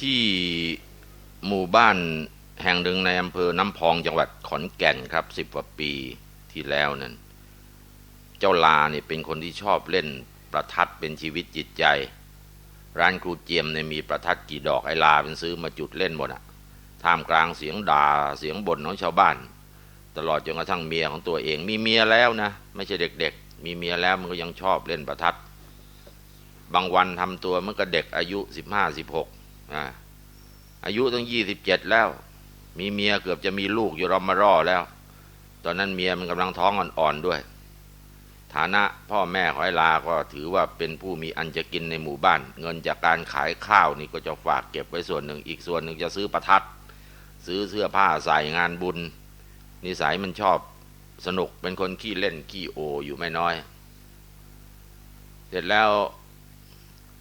ที่หมู่บ้านแห่งหนึ่งในอำเภอน้ำพองจังหวัดขอนแก่นครับสิบกว่าปีที่แล้วนั้นเจ้าลาเนี่ยเป็นคนที่ชอบเล่นประทัดเป็นชีวิตจิตใจ ร้านครูเจียมเนี่ยมีประทัดกี่ดอกไอลาเป็นซื้อมาจุดเล่นหมดอะท่ามกลางเสียงด่าเสียงบ่นของชาวบ้าน ตลอดจนกระทั่งเมียของตัวเอง มีเมียแล้วนะไม่ใช่เด็กๆ มีเมียแล้วมันก็ยังชอบเล่นประทัด บางวันทำตัวเมื่อก็เด็กอายุสิบห้าสิบหก อายุตั้งยี่สิบเจ็ดแล้ว มีเมียเกือบจะมีลูกอยู่รอมารอแล้ว ตอนนั้นเมียมันกำลังท้องอ่อนๆด้วย ฐานะพ่อแม่ของไอ้ลาก็ถือว่าเป็นผู้มีอันจะกินในหมู่บ้าน เงินจากการขายข้าวนี่ก็จะฝากเก็บไว้ส่วนหนึ่ง อีกส่วนหนึ่งจะซื้อประทัด ซื้อเสื้อผ้าใส่งานบุญ นิสัยมันชอบสนุกเป็นคนขี้เล่นขี้โออยู่ไม่น้อย เสร็จแล้ว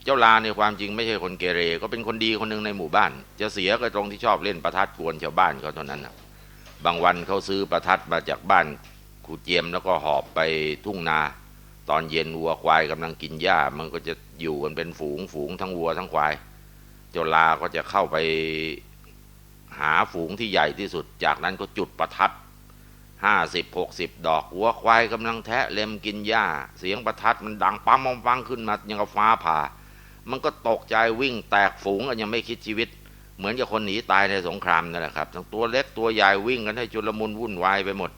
เจ้าลาในความจริงไม่ใช่คนเกเร ก็เป็นคนดีคนหนึ่งในหมู่บ้าน จะเสียก็ตรงที่ชอบเล่นประทัดกวนชาวบ้านเขาเท่านั้นนะบางวันเขาซื้อประทัดมาจากบ้านครูเจียมแล้วก็หอบไปทุ่งนา ตอนเย็นวัวควายกำลังกินหญ้า มันก็จะอยู่กันเป็นฝูงฝูงทั้งวัวทั้งควาย เจ้าลาก็จะเข้าไปหาฝูงที่ใหญ่ที่สุด จากนั้นก็จุดประทัดห้าสิบหกสิบดอกวัวควายกำลังแทะเล็มกินหญ้า เสียงประทัดมันดังปั๊มปั๊มปั๊มขึ้นมาอย่างกับฟ้าผ่า มันก็ตกใจวิ่งแตกฝูงกันยังไม่คิดชีวิต เหมือนกับคนหนีตายในสงครามนั่นแหละครับทั้งตัวเล็กตัวใหญ่วิ่งกันให้จุลมุนวุ่นวายไปหมด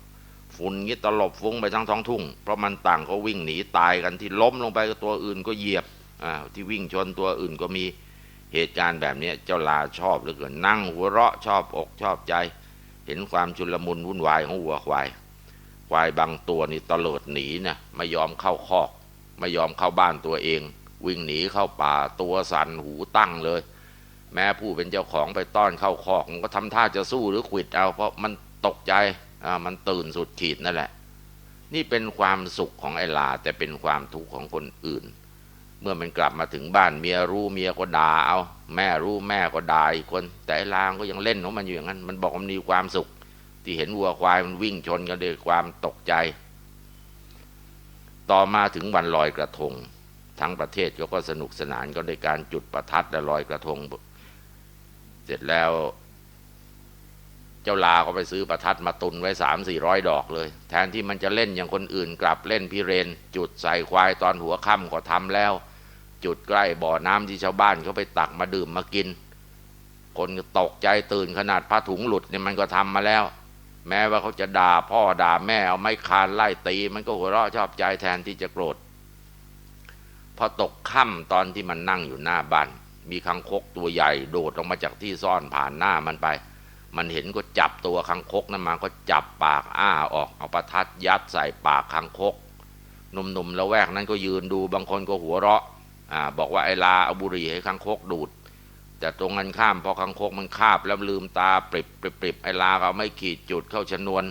ฝุ่นงี้ตลบฟุ้งไปทั้งท้องทุ่ง เพราะมันต่างก็วิ่งหนีตายกันที่ล้มลงไปก็ตัวอื่นก็เหยียบอ่าที่วิ่งชนตัวอื่นก็มีเหตุการณ์แบบนี้เจ้าลาชอบเหลือเกินนั่งหัวเราะชอบอกชอบใจ เห็นความชุลมุนวุ่นวายของวัวควาย ควายบางตัวนี่ตเลิดหนีนะไม่ยอมเข้าคอก ไม่ยอมเข้าบ้านตัวเอง วิ่งหนีเข้าป่าตัวสั่นหูตั้งเลย แม้ผู้เป็นเจ้าของไปต้อนเข้าคอกมันก็ทำท่าจะสู้หรือขวิดเอาเพราะมันตกใจอ่ามันตื่นสุดขีดนั่นแหละ นี่เป็นความสุขของไอ้ลาแต่เป็นความทุกข์ของคนอื่น เมื่อมันกลับมาถึงบ้านเมียรู้เมียก็ด่าเอาแม่รู้แม่ก็ด่าอีกคน แต่ไอ้ลาก็ยังเล่นของมันอยู่อย่างนั้น มันบอกมันมีความสุข ที่เห็นวัวควายมันวิ่งชนกันด้วยความตกใจ ต่อมาถึงวันลอยกระทง ทั้งประเทศก็ก็สนุกสนานก็ในการจุดประทัดและลอยกระทง เสร็จแล้ว เจ้าลาก็ไปซื้อประทัดมาตุนไว้สามสี่ร้อยดอกเลย แทนที่มันจะเล่นอย่างคนอื่นกลับเล่นพิเรน จุดใส่ควายตอนหัวค่ำก็ทำแล้ว จุดใกล้บ่อน้ำที่ชาวบ้านเขาไปตักมาดื่มมากิน คนตกใจตื่นขนาดผ้าถุงหลุดเนี่ยมันก็ทำมาแล้วแม้ว่าเขาจะด่าพ่อด่าแม่เอาไม้คานไล่ตี มันก็หัวเราะชอบใจแทนที่จะโกรธ พอตกค่ำตอนที่มันนั่งอยู่หน้าบ้านมีคังคกตัวใหญ่โดดลงมาจากที่ซ่อนผ่านหน้ามันไป มันเห็นก็จับตัวคังคกนั้นมาก็จับปากอ้าออกเอาประทัดยัดใส่ปากคังคกหนุ่มๆแล้วแวกนั้นก็ยืนดูบางคนก็หัวเราะอ่าบอกว่าไอ้ลาเอาบุหรี่ให้คังคกดูด แต่ตรงกันข้ามพอคังคกมันคาบแล้วลืมตาปริบปริบปริบไอ้ลาก็ไม่ขีดจุดเข้าชนวน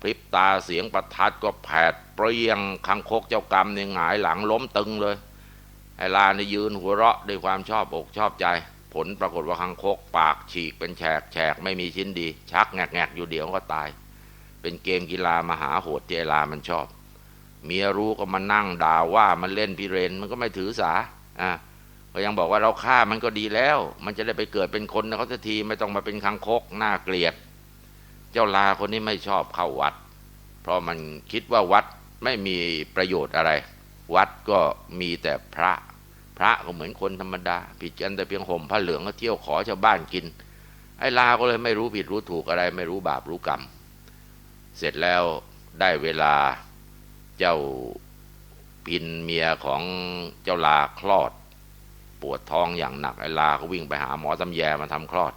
พริบตาเสียงประทัดก็แผดเปรี้ยงคังคกเจ้ากรรมเนี่ยหงายหลังล้มตึงเลย ไอ้ลาเนี่ยยืนหัวเราะด้วยความชอบอกชอบใจ ผลปรากฏว่าคังคก ปากฉีกเป็นแฉกแฉกไม่มีชิ้นดี ชักแงกแงกอยู่เดี๋ยวก็ตาย เป็นเกมกีฬามหาโหดที่ไอ้ลามันชอบ เมียรู้ก็มานั่งด่าว่ามันเล่นพิเรนมันก็ไม่ถือสาอ่าก็ยังบอกว่าเราฆ่ามันก็ดีแล้ว มันจะได้ไปเกิดเป็นคนนะเขาสักทีไม่ต้องมาเป็นคังคกน่าเกลียด เจ้าลาคนนี้ไม่ชอบเข้าวัด เพราะมันคิดว่าวัดไม่มีประโยชน์อะไร วัดก็มีแต่พระ พระก็เหมือนคนธรรมดา ผิดกันแต่เพียงห่มผ้าเหลืองก็เที่ยวขอชาวบ้านกิน ไอ้ลาก็เลยไม่รู้ผิดรู้ถูกอะไร ไม่รู้บาปรู้กรรม เสร็จแล้วได้เวลาเจ้าปินเมียของเจ้าลาคลอด ปวดท้องอย่างหนักไอ้ลาก็วิ่งไปหาหมอตำแยมาทำคลอด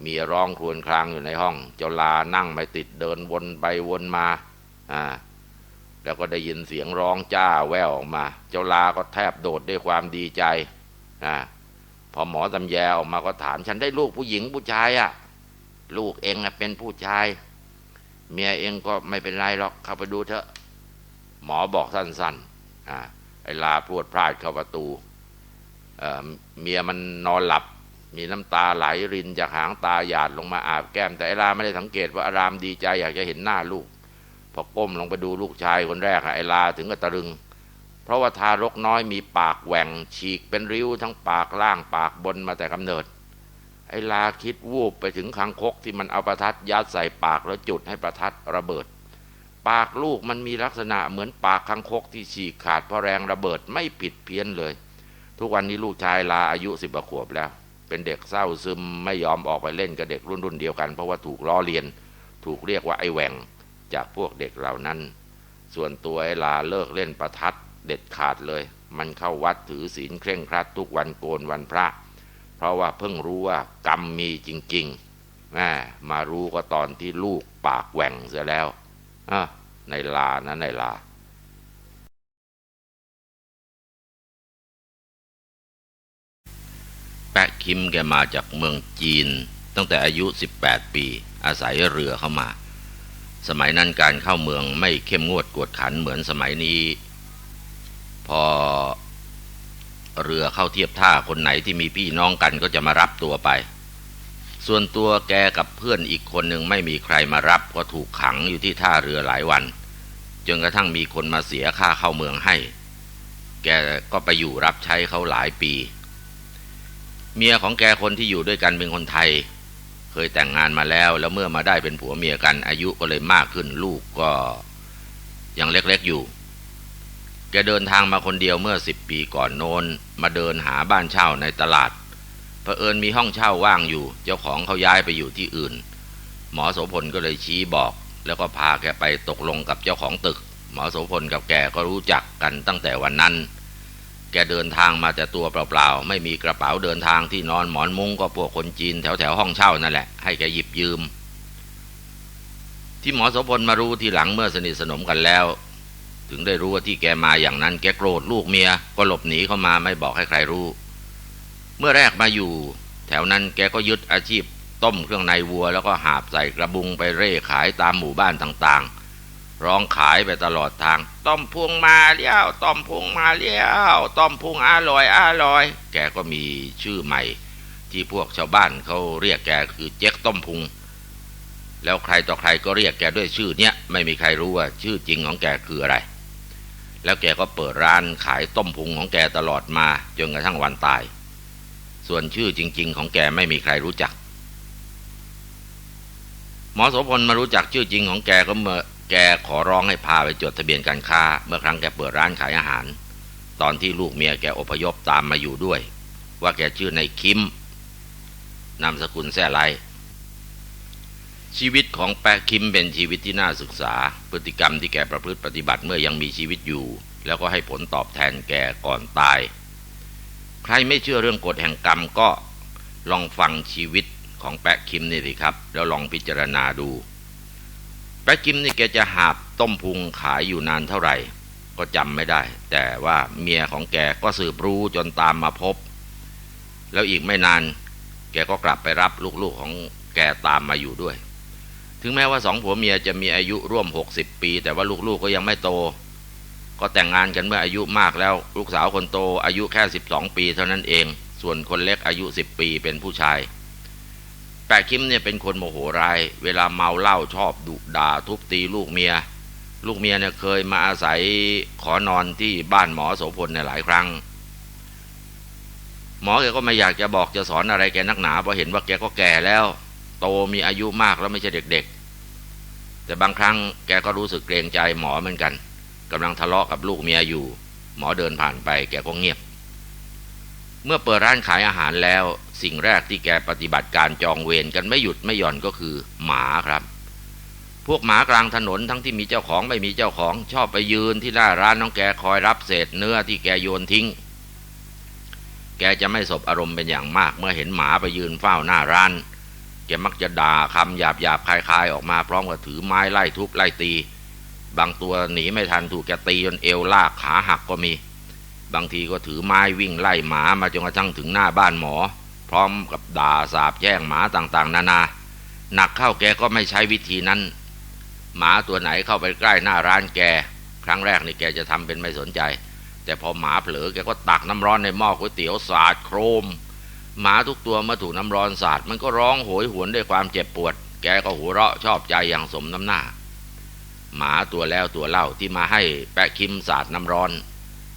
เมียร้องครวญครางอยู่ในห้อง เจ้าลานั่งไม่ติดเดินวนไปวนมา อ่า แล้วก็ได้ยินเสียงร้องจ้าแววออกมา เจ้าลาก็แทบโดดด้วยความดีใจอ่าพอหมอตำแยออกมาก็ถาม ฉันได้ลูกผู้หญิงผู้ชายอะ่ะ ลูกเองอะเป็นผู้ชาย เมียเองก็ไม่เป็นไรหรอกเข้าไปดูเถอะ หมอบอกสั้นๆอ่าไอ้ลาพรวดพลาดเข้าประตูเเมียมันนอนหลับ มีน้ำตาไหลรินจากหางตาหยาดลงมาอาบแก้ม แต่ไอ้ลาไม่ได้สังเกตว่าอารามดีใจอยากจะเห็นหน้าลูก พอก้มลงไปดูลูกชายคนแรกอะไอ้ลาถึงกับตะลึง เพราะว่าทารกน้อยมีปากแหว่ง ฉีกเป็นริ้วทั้งปากล่างปากบนมาแต่กำเนิด ไอ้ลาคิดวูบไปถึงคังคกที่มันเอาประทัดยัดใส่ปากแล้วจุดให้ประทัดระเบิด ปากลูกมันมีลักษณะเหมือนปากคังคกที่ฉีกขาดเพราะแรงระเบิดไม่ผิดเพี้ยนเลย ทุกวันนี้ลูกชายลาอายุสิบขวบแล้ว เป็นเด็กเศร้าซึมไม่ยอมออกไปเล่นกับเด็กรุ่นรุ่นเดียวกัน เพราะว่าถูกล้อเลียน ถูกเรียกว่าไอ้แหวง จากพวกเด็กเหล่านั้น ส่วนตัวไอ้ลาเลิกเล่นประทัดเด็ดขาดเลย มันเข้าวัดถือศีลเคร่งครัดทุกวันโกนวันพระ เพราะว่าเพิ่งรู้ว่ากรรมมีจริงๆแม่มารู้ก็ตอนที่ลูกปากแหว่งเสียแล้วอะในลานะในลาแปะคิมแกมาจากเมืองจีน ตั้งแต่อายุ 18 ปี อาศัยเรือเข้ามา สมัยนั้นการเข้าเมืองไม่เข้มงวดกวดขันเหมือนสมัยนี้ พอเรือเข้าเทียบท่าคนไหนที่มีพี่น้องกันก็จะมารับตัวไป ส่วนตัวแกกับเพื่อนอีกคนหนึ่งไม่มีใครมารับก็ถูกขังอยู่ที่ท่าเรือหลายวัน จนกระทั่งมีคนมาเสียค่าเข้าเมืองให้ แกก็ไปอยู่รับใช้เขาหลายปี เมียของแกคนที่อยู่ด้วยกันเป็นคนไทย เคยแต่งงานมาแล้ว แล้วเมื่อมาได้เป็นผัวเมียกัน อายุก็เลยมากขึ้น ลูกก็ยังเล็กๆอยู่ แกเดินทางมาคนเดียวเมื่อสิบปีก่อนโน้น มาเดินหาบ้านเช่าในตลาดเผอิญมีห้องเช่าว่างอยู่ เจ้าของเขาย้ายไปอยู่ที่อื่น หมอโสพลก็เลยชี้บอก แล้วก็พาแกไปตกลงกับเจ้าของตึก หมอโสพลกับแกก็รู้จักกันตั้งแต่วันนั้น แกเดินทางมาแต่ตัวเปล่าๆ ไม่มีกระเป๋าเดินทางที่นอนหมอนมุ้งก็พวกคนจีนแถวๆ ห้องเช่านั่นแหละ ให้แกหยิบยืม ที่หมอโสพลมารู้ทีหลังเมื่อสนิทสนมกันแล้ว ถึงได้รู้ว่าที่แกมาอย่างนั้น แกโกรธลูกเมียก็หลบหนีเข้ามาไม่บอกให้ใครรู้ เมื่อแรกมาอยู่ แถวนั้นแกก็ยึดอาชีพต้มเครื่องในวัว แล้วก็หาบใส่กระบุงไปเร่ขายตามหมู่บ้านต่างๆ ร้องขายไปตลอดทาง ต้มพุงมาเลี้ยวต้มพุงมาเลี้ยวต้มพุงอร่อยอร่อย แกก็มีชื่อใหม่ ที่พวกชาวบ้านเขาเรียกแกคือเจ๊กต้มพุง แล้วใครต่อใครก็เรียกแกด้วยชื่อเนี้ยไม่มีใครรู้ว่าชื่อจริงของแกคืออะไร แล้วแกก็เปิดร้านขายต้มพุงของแกตลอดมาจนกระทั่งวันตาย ส่วนชื่อจริง ๆ ของแกไม่มีใครรู้จักหมอโสพลมารู้จักชื่อจริงของแกก็เมื่อ แกขอร้องให้พาไปจดทะเบียนการค้า เมื่อครั้งแกเปิดร้านขายอาหาร ตอนที่ลูกเมียแกอพยพตามมาอยู่ด้วย ว่าแกชื่อในคิมนามสกุลแซ่ไลชีวิตของแปะคิมเป็นชีวิตที่น่าศึกษา พฤติกรรมที่แกประพฤติปฏิบัติเมื่อยังมีชีวิตอยู่ แล้วก็ให้ผลตอบแทนแกก่อนตาย ใครไม่เชื่อเรื่องกฎแห่งกรรมก็ลองฟังชีวิตของแปะคิมนี่สิครับ แล้วลองพิจารณาดู ปะคิมนี่แกจะหาบต้มพุงขายอยู่นานเท่าไหร่ ก็จำไม่ได้ แต่ว่าเมียของแกก็สืบรู้จนตามมาพบ แล้วอีกไม่นาน แกก็กลับไปรับลูกๆของแกตามมาอยู่ด้วย ถึงแม้ว่าสองผัวเมียจะมีอายุร่วม 60 ปี แต่ว่าลูกๆก็ยังไม่โต ก็แต่งงานกันเมื่ออายุมากแล้ว ลูกสาวคนโตอายุแค่ 12 ปีเท่านั้นเอง ส่วนคนเล็กอายุ 10 ปีเป็นผู้ชาย แปะคิมเนี่ยเป็นคนโมโหร้าย เวลาเมาเหล้าชอบดุด่าทุบตีลูกเมีย ลูกเมียเนี่ยเคยมาอาศัยขอนอนที่บ้านหมอโสพลเนี่ยหลายครั้ง หมอแกก็ไม่อยากจะบอกจะสอนอะไรแกนักหนาเพราะเห็นว่าแกก็แก่แล้ว โตมีอายุมากแล้วไม่ใช่เด็กๆ แต่บางครั้งแกก็รู้สึกเกรงใจหมอเหมือนกันกำลังทะเลาะกับลูกเมียอยู่ หมอเดินผ่านไป แกก็เงียบ เมื่อเปิดร้านขายอาหารแล้ว สิ่งแรกที่แกปฏิบัติการจองเวรกันไม่หยุดไม่หย่อนก็คือหมาครับ พวกหมากลางถนนทั้งที่มีเจ้าของไม่มีเจ้าของชอบไปยืนที่หน้าร้านน้องแกคอยรับเศษเนื้อที่แกโยนทิ้ง แกจะไม่สบอารมณ์เป็นอย่างมาก เมื่อเห็นหมาไปยืนเฝ้าหน้าร้านแกมักจะด่าคำหยาบหยาบคลายๆ ออกมาพร้อมกับถือไม้ไล่ทุบไล่ตี บางตัวหนีไม่ทันถูกแกตีจนเอวลากขาหักก็มี บางทีก็ถือไม้วิ่งไล่หมามาจนกระทั่งถึงหน้าบ้านหมอ พร้อมกับด่าสาบแช่งหมาต่างๆ นานา หนักเข้าแกก็ไม่ใช้วิธีนั้น หมาตัวไหนเข้าไปใกล้หน้าร้านแก ครั้งแรกนี่แกจะทำเป็นไม่สนใจ แต่พอหมาเผลอแกก็ตักน้ำร้อนในหม้อก๋วยเตี๋ยวสาดโครม หมาทุกตัวเมื่อถูกน้ำร้อนสาดมันก็ร้องโหยหวนด้วยความเจ็บปวด แกก็หัวเราะชอบใจอย่างสมน้ำหน้า หมาตัวแล้วตัวเล่าที่มาให้แปะคิมสาดน้ำร้อน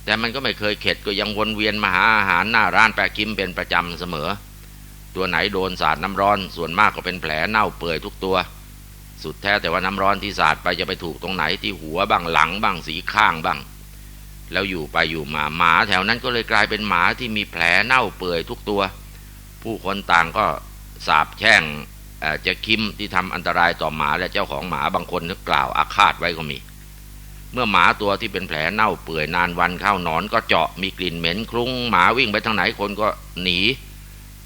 แต่มันก็ไม่เคยเข็ดก็ยังวนเวียนมาหาอาหารหน้าร้านแปะคิมเป็นประจำเสมอ ตัวไหนโดนสาดน้ำร้อน ส่วนมากก็เป็นแผลเน่าเปื่อยทุกตัว สุดแท้แต่ว่าน้ำร้อนที่สาดไปจะไปถูกตรงไหนที่หัวบ้างหลังบ้างสีข้างบ้าง แล้วอยู่ไปอยู่มาหมาแถวนั้นก็เลยกลายเป็นหมาที่มีแผลเน่าเปื่อยทุกตัว ผู้คนต่างก็สาบแช่งจะคิมที่ทำอันตรายต่อหมาและเจ้าของหมาบางคนนึกกล่าวอาฆาตไว้ก็มี เมื่อหมาตัวที่เป็นแผลเน่าเปื่อยนานวันเข้านอนก็เจาะมีกลิ่นเหม็นคลุ้งหมาวิ่งไปทางไหนคนก็หนี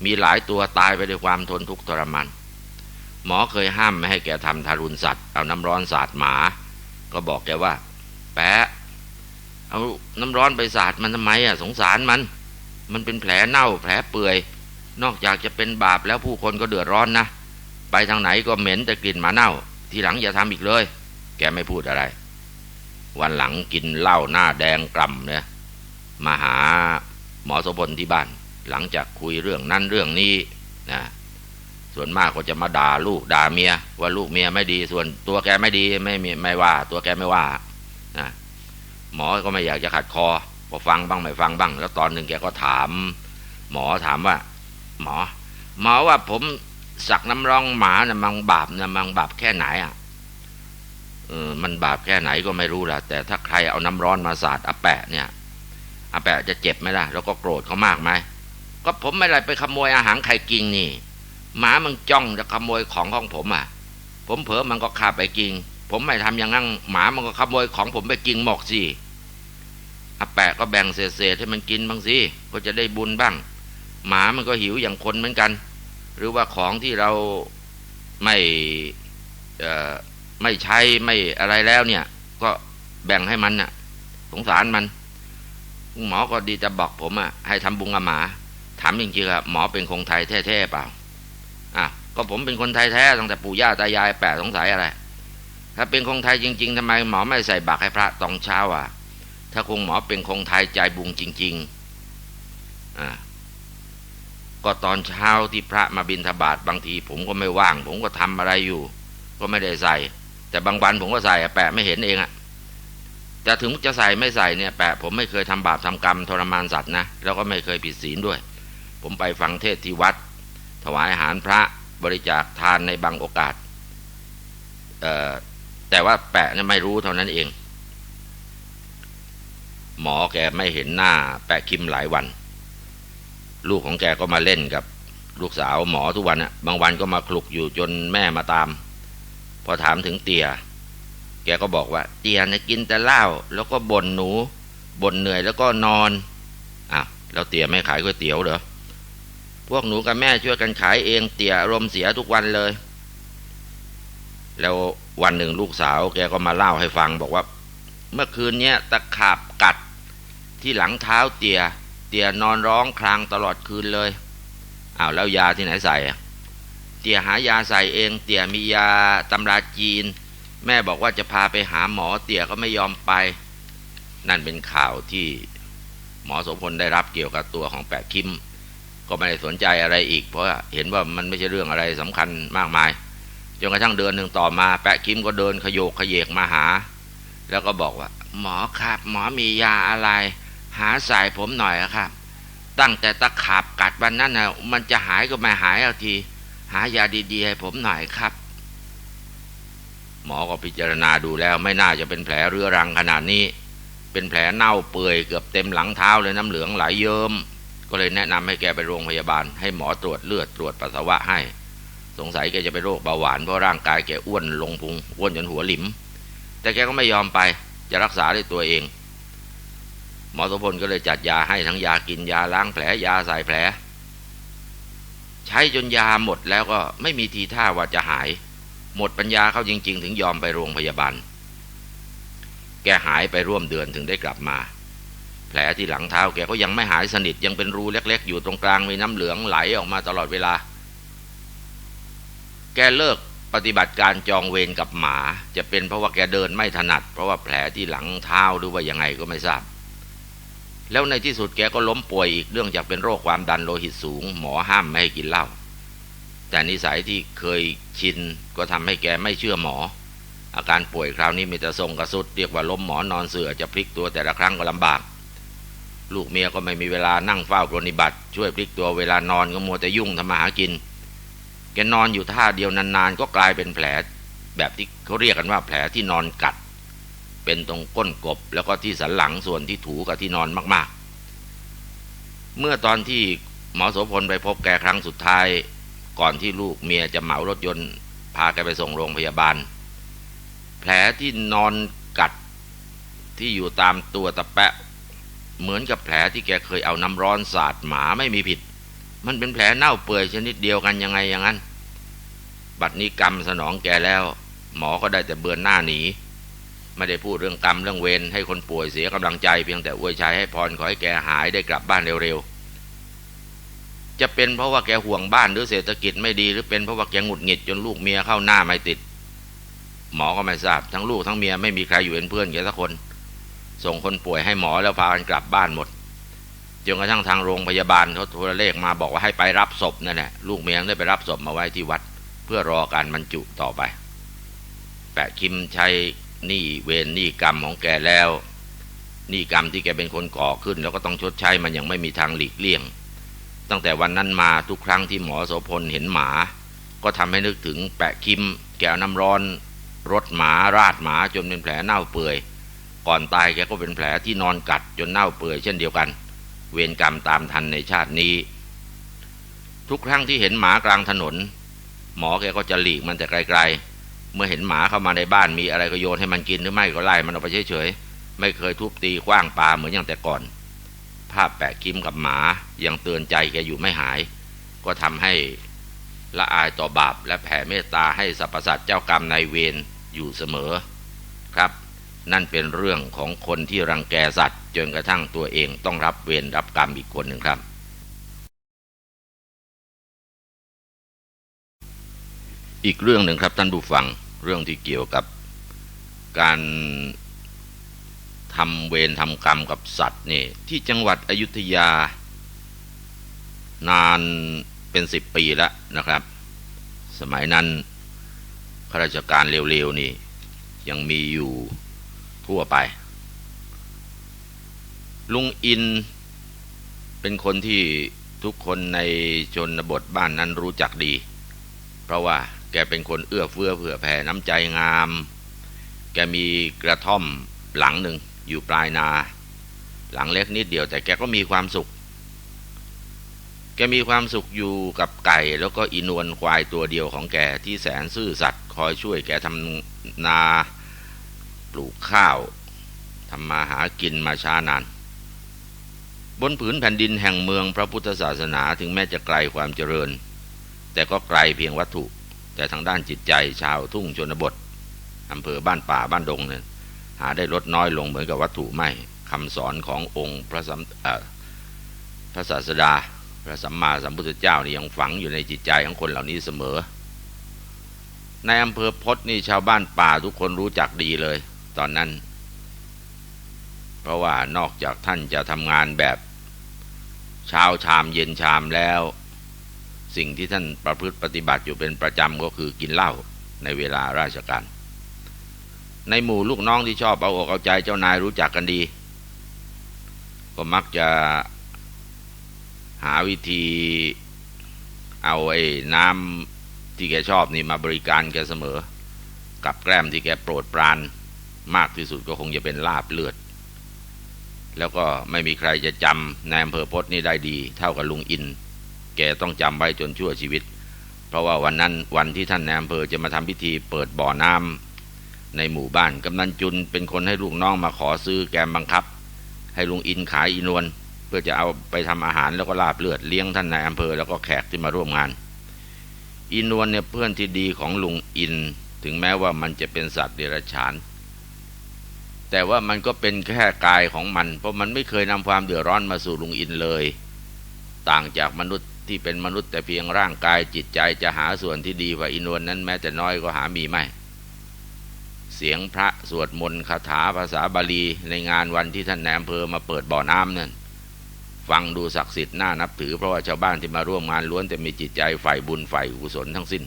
มีหลายตัวตายไปด้วยความทนทุกข์ทรมานหมอเคยห้ามไม่ให้แกทำทารุณสัตว์เอาน้ำร้อนสาดหมา ก็บอกแกว่า แปะเอาน้ำร้อนไปสาดมันทำไมอะสงสารมัน มันเป็นแผลเน่าแผลเปื่อย นอกจากจะเป็นบาปแล้วผู้คนก็เดือดร้อนนะไปทางไหนก็เหม็นแต่กลิ่นหมาเน่า ทีหลังอย่าทำอีกเลย แกไม่พูดอะไร วันหลังกินเหล้าหน้าแดงกล่ำเนี่ยมาหาหมอสมพลที่บ้าน หลังจากคุยเรื่องนั้นเรื่องนี้นะส่วนมากก็จะมาด่าลูกด่าเมีย ว่าลูกเมียไม่ดี ส่วนตัวแกไม่ดีไม่ไม่ว่า ตัวแกไม่ว่านะหมอก็ไม่อยากจะขัดคอพอฟังบ้างไม่ฟังบ้าง แล้วตอนหนึ่งแกก็ถาม หมอถามว่า หมอ หมอว่าผมสักน้ำร้องหมานะมังบาปนะมังบาปแค่ไหนอะ มันบาปแค่ไหนก็ไม่รู้ละแต่ถ้าใครเอาน้ำร้อนมาสาดอาแปะเนี่ยอาแปะจะเจ็บไหมล่ะ แล้วก็โกรธเขามากไหมก็ผมไม่ไรไปขโมยอาหารใครกินนี่ หมามันจ้องจะขโมยของของผมอะ ผมเผลอมันก็คาไปกินผมไม่ทำอย่างนั้นหมามันก็ขโมยของผมไปกินหมกสิอาแปะก็แบ่งเศษๆให้มันกินบ้างสิก็จะได้บุญบ้าง หมามันก็หิวอย่างคนเหมือนกัน หรือว่าของที่เราไม่ ไม่ใช้ไม่อะไรแล้วเนี่ย ก็แบ่งให้มันน่ะ สงสารมันหมอก็ดีจะบอกผมอะให้ทำบุญกับหมา ถามจริงๆอะหมอเป็นคนไทยแท้ๆเปล่าอะก็ผมเป็นคนไทยแท้ตั้งแต่ปู่ย่าตายายแปะสงสัยอะไร ถ้าเป็นคนไทยจริง ๆทำไมหมอไม่ใส่บักให้พระตอนเช้าอะ ถ้าคงหมอเป็นคนไทยใจบุญจริง ๆอ่าก็ตอนเช้าที่พระมาบินทบาทบางที ผมก็ไม่ว่าง ผมก็ทำอะไรอยู่ ก็ไม่ได้ใส่ แต่บางวันผมก็ใส่แปะไม่เห็นเองอะแต่ถึงจะใส่ไม่ใส่เนี่ยแปะผมไม่เคยทำบาปทำกรรมทรมานสัตว์นะแล้วก็ไม่เคยผิดศีลด้วย ผมไปฟังเทศที่วัด ถวายอาหารพระบริจาคทานในบางโอกาสแต่ว่าแปะเนี่ยไม่รู้เท่านั้นเอง หมอแกไม่เห็นหน้า แปะคิมหลายวัน ลูกของแกก็มาเล่นกับลูกสาวหมอทุกวันอะบางวันก็มาคลุกอยู่จนแม่มาตาม พอถามถึงเตีย แกก็บอกว่า เตียเนี่ยกินแต่เหล้าแล้วก็บ่นหนูบ่นเหนื่อยแล้วก็นอนอ้าวแล้วเตียไม่ขายก๋วยเตี๋ยวเหรอพวกหนูกับแม่ช่วยกันขายเองเตียอารมณ์เสียทุกวันเลย แล้ววันหนึ่งลูกสาว แกก็มาเล่าให้ฟังบอกว่า เมื่อคืนเนี้ยตะขาบกัดที่หลังเท้าเตียเตี่ยนอนร้องครางตลอดคืนเลยอ้าวแล้วยาที่ไหนใส่อะ เตี่ยหายาใส่เอง เตี่ยมียาตำราจีน แม่บอกว่าจะพาไปหาหมอเตี่ยก็ไม่ยอมไป นั่นเป็นข่าวที่หมอโสพลได้รับเกี่ยวกับตัวของแปะคิม ก็ไม่ได้สนใจอะไรอีก เพราะเห็นว่ามันไม่ใช่เรื่องอะไรสำคัญมากมายจนกระทั่งเดือนหนึ่งต่อมา แปะคิมก็เดินขยโยกขยเยกมาหา แล้วก็บอกว่า หมอครับ หมอมียาอะไร หาสายผมหน่อยครับ ตั้งแต่ตะขาบกัดวันนั้นนะมันจะหายก็ไม่หายเอาที หายาดีๆให้ผมหน่อยครับ หมอก็พิจารณาดูแล้วไม่น่าจะเป็นแผลเรื้อรังขนาดนี้ เป็นแผลเน่าเปื่อยเกือบเต็มหลังเท้าเลยน้ำเหลืองไหลยเยิมก็เลยแนะนำให้แกไปโรงพยาบาล ให้หมอตรวจเลือดตรวจปัสสาวะให้ สงสัยแกจะไปโรคเบาหวานเพราะร่างกายแกอ้วนลงพุงอ้วนจนหัวหลิม แต่แกก็ไม่ยอมไปจะรักษาด้วยตัวเอง หมอสมพลก็เลยจัดยาให้ทั้งยากินยาล้างแผลยาใส่แผล ใช้จนยาหมดแล้วก็ไม่มีทีท่าว่าจะหาย หมดปัญญาเขาจริง ๆ ถึงยอมไปโรงพยาบาล แกหายไปร่วมเดือนถึงได้กลับมา แผลที่หลังเท้าแกก็ยังไม่หายสนิทยังเป็นรูเล็ก ๆ อยู่ตรงกลางมีน้ำเหลืองไหลออกมาตลอดเวลา แกเลิกปฏิบัติการจองเวรกับหมา จะเป็นเพราะว่าแกเดินไม่ถนัด เพราะว่าแผลที่หลังเท้าหรือว่ายังไงก็ไม่ทราบ แล้วในที่สุดแกก็ล้มป่วยอีกเรื่องจากเป็นโรคความดันโลหิตสูง หมอห้ามไม่ให้กินเหล้าแต่นิสัยที่เคยชินก็ทำให้แกไม่เชื่อหมอ อาการป่วยคราวนี้มีแต่ทรงกระสุดเรียกว่าล้มหมอนอนเสือจะพลิกตัวแต่ละครั้งก็ลำบาก ลูกเมียก็ไม่มีเวลานั่งเฝ้าปรนิบัติ ช่วยพลิกตัวเวลานอนก็มัวแต่ยุ่งทำมาหากิน แกนอนอยู่ท่าเดียวนานๆ ก็กลายเป็นแผล แบบที่เขาเรียกกันว่าแผลที่นอนกัด เป็นตรงก้นกบ แล้วก็ที่สันหลังส่วนที่ถูกับที่นอนมาก ๆ เมื่อตอนที่หมอโสพลไปพบแกครั้งสุดท้าย ก่อนที่ลูกเมียจะเหมารถยนต์ พาแกไปส่งโรงพยาบาล แผลที่นอนกัดที่อยู่ตามตัวตะแปะ เหมือนกับแผลที่แกเคยเอาน้ำร้อนสาดหมาไม่มีผิด มันเป็นแผลเน่าเปื่อยชนิดเดียวกันยังไงอย่างนั้น บัดนี้กรรมสนองแกแล้ว หมอก็ได้แต่เบือนหน้าหนี ไม่ได้พูดเรื่องกรรมเรื่องเวรให้คนป่วยเสียกำลังใจ เพียงแต่อวยชัยให้พรขอให้แกหายได้กลับบ้านเร็วๆจะเป็นเพราะว่าแกห่วงบ้านหรือเศรษฐกิจไม่ดีหรือเป็นเพราะว่าแกหงุดหงิดจนลูกเมียเข้าหน้าไม่ติด หมอก็ไม่ทราบ ทั้งลูกทั้งเมียไม่มีใครอยู่เป็นเพื่อนแกสักคน ส่งคนป่วยให้หมอแล้วพากันกลับบ้านหมดจนกระทั่งทางโรงพยาบาลเขาโทรเลขมาบอกว่าให้ไปรับศพนั่นแหละลูกเมียได้ไปรับศพมาไว้ที่วัด เพื่อรอการบรรจุต่อไป แปะคิมใช้ หนี้เวรหนี้กรรมของแกแล้วหนี้กรรมที่แกเป็นคนก่อขึ้น แล้วก็ต้องชดใช้มันอยังไม่มีทางหลีกเลี่ยง ตั้งแต่วันนั้นมาทุกครั้งที่หมอโสพลเห็นหมา ก็ทำให้นึกถึงแปะคิม แกวน้ำร้อนรถหมาราดหมาจนเป็นแผลเน่าเปื่อย ก่อนตายแกก็เป็นแผลที่นอนกัดจนเน่าเปื่อยเช่นเดียวกัน เวรกรรมตามทันในชาตินี้ ทุกครั้งที่เห็นหมากลางถนน หมอแกก็จะหลีกมันแต่ไกลๆ เมื่อเห็นหมาเข้ามาในบ้านมีอะไรก็โยนให้มันกินหรือไม่ก็ไล่มันออกไปเฉยๆไม่เคยทุบตีคว้างปาเหมือนอย่างแต่ก่อน ภาพแปะคิมกับหมายังเตือนใจแกอยู่ไม่หาย ก็ทำให้ละอายต่อบาปและแผ่เมตตาให้สรรพสัตว์เจ้ากรรมนายเวรอยู่เสมอครับ นั่นเป็นเรื่องของคนที่รังแกสัตว์จนกระทั่งตัวเองต้องรับเวรรับกรรมอีกคนหนึ่งครับ อีกเรื่องหนึ่งครับท่านผู้ฟัง เรื่องที่เกี่ยวกับการทำเวรทำกรรมกับสัตว์นี่ที่จังหวัดอยุธยานานเป็นสิบปีแล้วนะครับ สมัยนั้นข้าราชการเร็วๆนี่ยังมีอยู่ทั่วไป ลุงอินเป็นคนที่ทุกคนในชนบทบ้านนั้นรู้จักดี เพราะว่า แกเป็นคนเอื้อเฟื้อเผื่อแผ่น้ำใจงาม แกมีกระท่อมหลังหนึ่งอยู่ปลายนา หลังเล็กนิดเดียวแต่แกก็มีความสุข แกมีความสุขอยู่กับไก่ แล้วก็อินวนควายตัวเดียวของแกที่แสนซื่อสัตย์คอยช่วยแกทำนาปลูกข้าวทำมาหากินมาช้านาน บนผืนแผ่นดินแห่งเมืองพระพุทธศาสนาถึงแม้จะไกลความเจริญ แต่ก็ไกลเพียงวัตถุ แต่ทางด้านจิตใจชาวทุ่งชนบทอำเภอบ้านป่าบ้านดงเนี่ยหาได้ลดน้อยลงเหมือนกับวัตถุไม่คำสอนขององค์พระสัมพระศาสดาพระสัมมาสัมพุทธเจ้านี่ยังฝังอยู่ในจิตใจของคนเหล่านี้เสมอ ในอำเภอพจนี่ชาวบ้านป่าทุกคนรู้จักดีเลย ตอนนั้น เพราะว่านอกจากท่านจะทำงานแบบเช้าชามเย็นชามแล้ว สิ่งที่ท่านประพฤติปฏิบัติอยู่เป็นประจำก็คือกินเหล้าในเวลาราชการ ในหมู่ลูกน้องที่ชอบเอาอกเอาใจเจ้านายรู้จักกันดี ก็มักจะหาวิธีเอาไอ้น้ำที่แกชอบนี่มาบริการแกเสมอ กับแกล้มที่แกโปรดปรานมากที่สุดก็คงจะเป็นลาบเลือด แล้วก็ไม่มีใครจะจำนายอำเภอพจนี่ได้ดี เท่ากับลุงอิน แกต้องจำไว้จนชั่วชีวิต เพราะว่าวันนั้นวันที่ท่านนายอำเภอจะมาทำพิธีเปิดบ่อน้ำในหมู่บ้านกำนันจุนเป็นคนให้ลูกน้องมาขอซื้อแกมบังคับ ให้ลุงอินขายอินวนเพื่อจะเอาไปทำอาหารแล้วก็ลาบเลือดเลี้ยงท่านนายอำเภอแล้วก็แขกที่มาร่วมงานอินวนเนี่ยเพื่อนที่ดีของลุงอินถึงแม้ว่ามันจะเป็นสัตว์เดรัจฉานแต่ว่ามันก็เป็นแค่กายของมัน เพราะมันไม่เคยนำความเดือดร้อนมาสู่ลุงอินเลย ต่างจากมนุษย์ ที่เป็นมนุษย์แต่เพียงร่างกายจิตใจจะหาส่วนที่ดีกว่าอินวนนั้นแม้แต่น้อยก็หามีไม่ เสียงพระสวดมนต์คาถาภาษาบาลีในงานวันที่ท่านแหนมเพอมาเปิดบ่อน้ำนั่นฟังดูศักดิ์สิทธิ์น่านับถือเพราะว่าชาวบ้านที่มาร่วมงานล้วนแต่มีจิตใจใฝ่บุญใฝ่กุศลทั้งสิ้น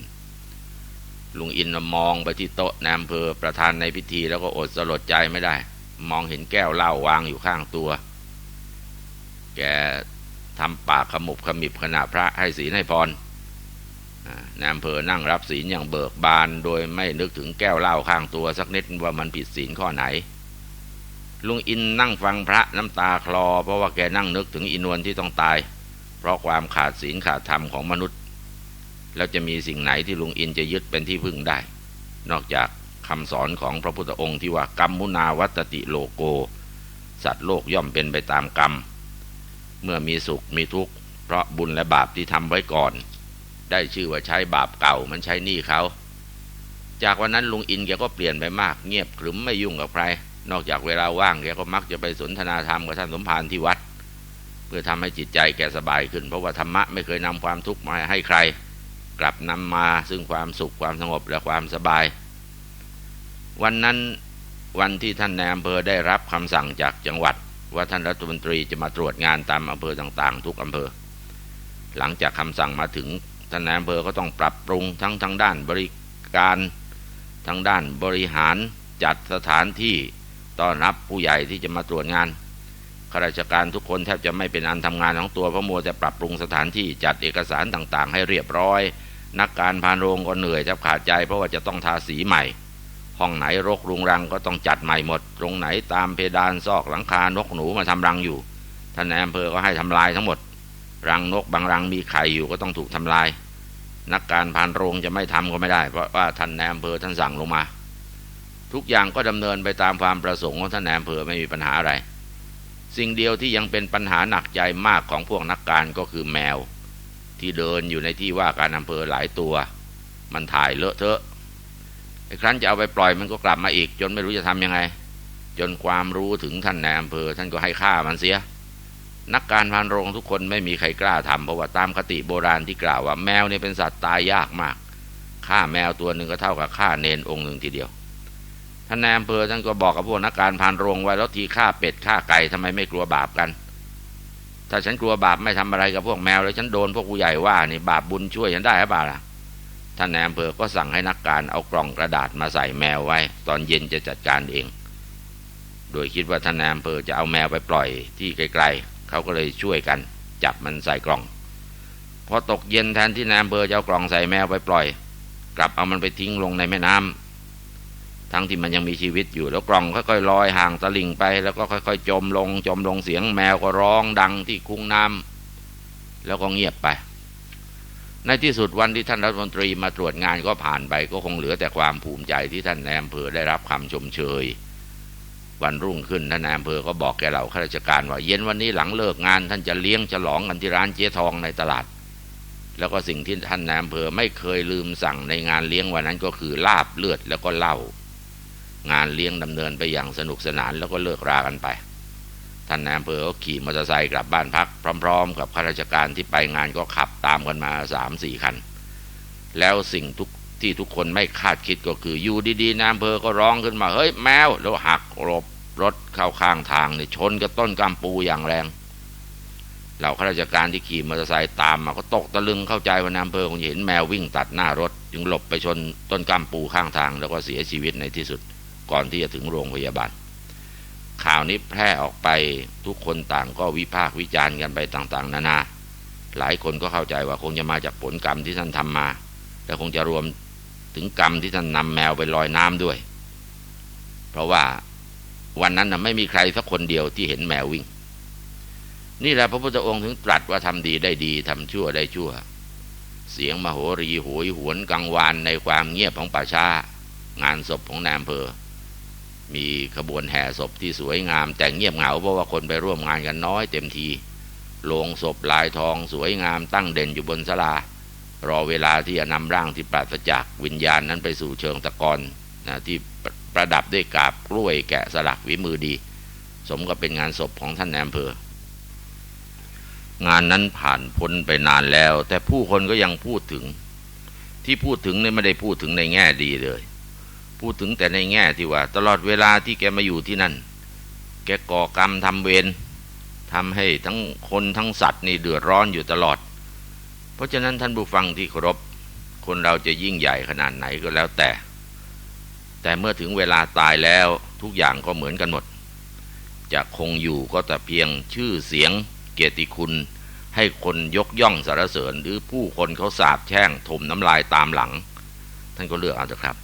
ลุงอินมองไปที่โต๊ะแหนมเพอประธานในพิธีแล้วก็อดสลดใจไม่ได้ มองเห็นแก้วเหล้าวางอยู่ข้างตัว แก ทำปากขมุบขมิบขณะพระให้ศีลให้พรนายอำเภอนั่งรับศีลอย่างเบิกบาน โดยไม่นึกถึงแก้วเหล้าข้างตัวสักนิดว่ามันผิดศีลข้อไหน ลุงอินนั่งฟังพระน้ำตาคลอ เพราะว่าแกนั่งนึกถึงอินวนที่ต้องตาย เพราะความขาดศีลขาดธรรมของมนุษย์ แล้วจะมีสิ่งไหนที่ลุงอินจะยึดเป็นที่พึ่งได้ นอกจากคำสอนของพระพุทธองค์ที่ว่า กรรมมุนาวัตติโลโก สัตว์โลกย่อมเป็นไปตามกรรม เมื่อมีสุขมีทุกข์เพราะบุญและบาปที่ทำไว้ก่อน ได้ชื่อว่าใช้บาปเก่ามันใช้หนี้เขาจากวันนั้นลุงอินแกก็เปลี่ยนไปมาก เงียบขรึมไม่ยุ่งกับใคร นอกจากเวลาว่างแกก็มักจะไปสนทนาธรรมกับท่านสมภารที่วัด เพื่อทำให้จิตใจแกสบายขึ้น เพราะว่าธรรมะไม่เคยนำความทุกข์มาให้ใคร กลับนำมาซึ่งความสุขความสงบและความสบาย วันนั้นวันที่ท่านนายอำเภอได้รับคำสั่งจากจังหวัด ว่าท่านรัฐมนตรีจะมาตรวจงานตามอำเภอต่างๆ ทุกอำเภอ หลังจากคำสั่งมาถึงท่านนายอำเภอก็ต้องปรับปรุงทั้งทางด้านบริการทางด้านบริหารจัดสถานที่ต้อนรับผู้ใหญ่ที่จะมาตรวจงานข้าราชการทุกคนแทบจะไม่เป็นอันทำงานของตัวเพราะมัวแต่ปรับปรุงสถานที่จัดเอกสารต่างๆ ให้เรียบร้อย นักการพานโรงก็เหนื่อยแทบขาดใจ เพราะว่าจะต้องทาสีใหม่ ห้องไหนรกรุงรังก็ต้องจัดใหม่หมด ตรงไหนตามเพดานซอกหลังคานกหนูมาทำรังอยู่ ท่านนายอำเภอก็ให้ทำลายทั้งหมด รังนกบางรังมีไข่อยู่ก็ต้องถูกทำลาย นักการพานโรงจะไม่ทำก็ไม่ได้ เพราะว่าท่านนายอำเภอท่านสั่งลงมา ทุกอย่างก็ดำเนินไปตามความประสงค์ของท่านนายอำเภอไม่มีปัญหาอะไร สิ่งเดียวที่ยังเป็นปัญหาหนักใจมากของพวกนักการก็คือแมว ที่เดินอยู่ในที่ว่าการอำเภอหลายตัว มันถ่ายเลอะเทอะ ครั้นจะเอาไปปล่อยมันก็กลับมาอีก จนไม่รู้จะทำยังไง จนความรู้ถึงท่านในอำเภอ ท่านก็ให้ฆ่ามันเสีย นักการพานโรงทุกคนไม่มีใครกล้าทำเพราะว่าตามคติโบราณที่กล่าวว่าแมวเนี่ยเป็นสัตว์ตายยากมากฆ่าแมวตัวหนึ่งก็เท่ากับฆ่าเนนองค์หนึ่งทีเดียวท่านในอำเภอท่านก็บอกกับพวกนักการพานโรงไว้แล้วทีฆ่าเป็ดฆ่าไก่ทำไมไม่กลัวบาปกัน ถ้าฉันกลัวบาปไม่ทำอะไรกับพวกแมวแล้วฉันโดนพวกผู้ใหญ่ว่านี่บาปบุญช่วยฉันได้หรือเปล่าล่ะ ท่านนายอำเภอก็สั่งให้นักการเอากล่องกระดาษมาใส่แมวไว้ ตอนเย็นจะจัดการเอง โดยคิดว่าท่านนายอำเภอจะเอาแมวไปปล่อยที่ไกลๆเขาก็เลยช่วยกัน จับมันใส่กล่องพอตกเย็นแทนที่นายอำเภอจะเอากล่องใส่แมวไปปล่อย กลับเอามันไปทิ้งลงในแม่น้ำทั้งที่มันยังมีชีวิตอยู่แล้วกล่องค่อยๆลอยห่างตะลิ่งไปแล้วก็ค่อย ๆ จมลงจมลงเสียงแมวก็ร้องดังที่คุ้งน้ำแล้วก็เงียบไป ในที่สุดวันที่ท่านรัฐมนตรีมาตรวจงานก็ผ่านไป ก็คงเหลือแต่ความภูมิใจที่ท่านนายอำเภอได้รับคำชมเชย วันรุ่งขึ้นท่านนายอำเภอก็บอกแกเหล่าข้าราชการว่าเย็นวันนี้หลังเลิกงาน ท่านจะเลี้ยงฉลองกันที่ร้านเจ๊ทองในตลาด แล้วก็สิ่งที่ท่านนายอำเภอไม่เคยลืมสั่งในงานเลี้ยงวันนั้นก็คือลาบเลือดแล้วก็เหล้างานเลี้ยงดำเนินไปอย่างสนุกสนานแล้วก็เลิกรากันไป ท่านนายอำเภอก็ขี่มอเตอร์ไซค์กลับบ้านพัก พร้อม ๆ กับข้าราชการที่ไปงานก็ขับตามกันมาสามสี่คัน แล้วสิ่งทุกที่ทุกคนไม่คาดคิดก็คืออยู่ดีๆนายอำเภอก็ร้องขึ้นมาเฮ้ยแมวแล้วหักหลบรถเข้าข้างทางเนี่ยชนกับต้นกำปูอย่างแรงเหล่าข้าราชการที่ขี่มอเตอร์ไซค์ตามมาก็ตกตะลึงเข้าใจว่านายอำเภอคงเห็นแมววิ่งตัดหน้ารถ จึงหลบไปชนต้นกำปูข้างทาง แล้วก็เสียชีวิตในที่สุด ก่อนที่จะถึงโรงพยาบาล ข่าวนี้แพร่ออกไปทุกคนต่างก็วิพากษ์วิจารณ์กันไปต่างๆ นานา หลายคนก็เข้าใจว่าคงจะมาจากผลกรรมที่ท่านทำมา และคงจะรวมถึงกรรมที่ท่านนำแมวไปลอยน้ำด้วย เพราะว่าวันนั้นนะไม่มีใครสักคนเดียวที่เห็นแมววิ่ง นี่แหละพระพุทธองค์ถึงตรัสว่าทำดีได้ดีทำชั่วได้ชั่ว เสียงมโหรีหวยหวนกังวานในความเงียบของป่าชางานศพของนายอำเภอ มีขบวนแห่ศพที่สวยงาม แต่เงียบเหงาเพราะว่าคนไปร่วมงานกันน้อยเต็มทีโลงศพลายทองสวยงามตั้งเด่นอยู่บนศาลารอเวลาที่จะนำร่างที่ปราศจากวิญญาณนั้นไปสู่เชิงตะกอนนะที่ประดับด้วยกาบกล้วยแกะสลักวิมือดี สมกับเป็นงานศพของท่านแอมเพองานนั้นผ่านพ้นไปนานแล้ว แต่ผู้คนก็ยังพูดถึง ที่พูดถึงนี่ไม่ได้พูดถึงในแง่ดีเลย พูดถึงแต่ในแง่ที่ว่า ตลอดเวลาที่แกมาอยู่ที่นั่น แกก่อกรรมทำเวรทำให้ทั้งคนทั้งสัตว์นี่เดือดร้อนอยู่ตลอด เพราะฉะนั้นท่านผู้ฟังที่เคารพคนเราจะยิ่งใหญ่ขนาดไหนก็แล้วแต่ แต่เมื่อถึงเวลาตายแล้วทุกอย่างก็เหมือนกันหมด จะคงอยู่ก็แต่เพียงชื่อเสียงเกียรติคุณ ให้คนยกย่องสรรเสริญ หรือผู้คนเขาสาบแช่งถมน้ำลายตามหลัง ท่านก็เลือกเอาเถอะครับ